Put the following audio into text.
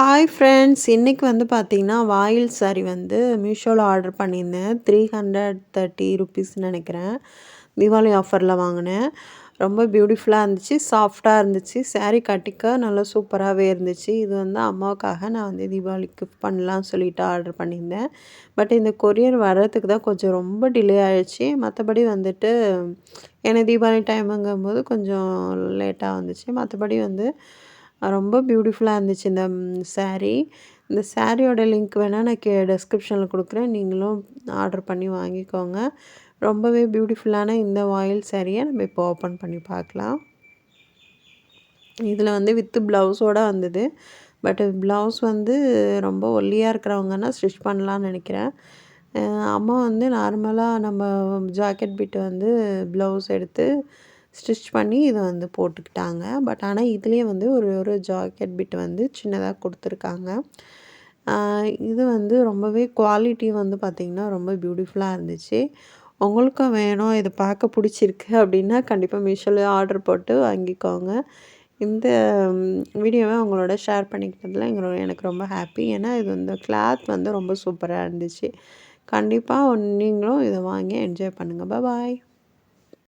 Hi friends இன்றைக்கி வந்து பார்த்திங்கன்னா வாயில் சாரி வந்து மீஷோவில் ஆர்டர் பண்ணியிருந்தேன். த்ரீ ஹண்ட்ரட் தேர்ட்டி ருபீஸ்னு நினைக்கிறேன். தீபாவளி ஆஃபரில் வாங்கினேன். ரொம்ப பியூட்டிஃபுல்லாக இருந்துச்சு சாஃப்டாக இருந்துச்சு. சாரீ கட்டிக்க நல்லா சூப்பராகவே இருந்துச்சு. இது வந்து அம்மாவுக்காக நான் வந்து தீபாவளி கிஃப்ட் பண்ணலான்னு சொல்லிட்டு ஆர்டர் பண்ணியிருந்தேன். பட் இந்த கொரியர் வர்றதுக்கு தான் கொஞ்சம் ரொம்ப டிலே ஆகிடுச்சு மற்றபடி வந்துட்டு ஏன்னா தீபாவளி டைமுங்கும்போது கொஞ்சம் லேட்டாக வந்துச்சு. மற்றபடி வந்து ரொம்ப பியூட்டிஃபுல்லாக இருந்துச்சு இந்த சாரீ இந்த சாரியோட லிங்க் வேணால் நான் கே டெஸ்கிரிப்ஷனில் கொடுக்குறேன். நீங்களும் ஆர்டர் பண்ணி வாங்கிக்கோங்க. ரொம்பவே பியூட்டிஃபுல்லான இந்த வாயில் சாரியை நம்ம இப்போ ஓப்பன் பண்ணி பார்க்கலாம். இதில் வந்து வித்து ப்ளவுஸோடு வந்தது. பட் ப்ளவுஸ் வந்து ரொம்ப ஒல்லியாக இருக்கிறவங்கன்னா ஸ்டிச் பண்ணலான்னு நினைக்கிறேன். அம்மா வந்து நார்மலாக நம்ம ஜாக்கெட் பிட்டு வந்து ப்ளவுஸ் எடுத்து ஸ்டிச் பண்ணி இதை வந்து போட்டுக்கிட்டாங்க. பட் ஆனால் இதுலேயே வந்து ஒரு ஒரு ஜாக்கெட் பிட் வந்து சின்னதாக கொடுத்துருக்காங்க. இது வந்து ரொம்பவே குவாலிட்டி வந்து பார்த்திங்கன்னா ரொம்ப பியூட்டிஃபுல்லாக இருந்துச்சு. உங்களுக்கும் வேணும் இதை பார்க்க பிடிச்சிருக்கு அப்படின்னா கண்டிப்பாக மீஷோவில் ஆர்டர் போட்டு வாங்கிக்கோங்க. இந்த வீடியோவை உங்களோட ஷேர் பண்ணிக்கிட்டதில் எங்களோட எனக்கு ரொம்ப ஹாப்பி. ஏன்னா இது வந்து கிளாத் வந்து ரொம்ப சூப்பராக இருந்துச்சு. கண்டிப்பாக நீங்களும் இதை வாங்கி என்ஜாய் பண்ணுங்கள் பாய்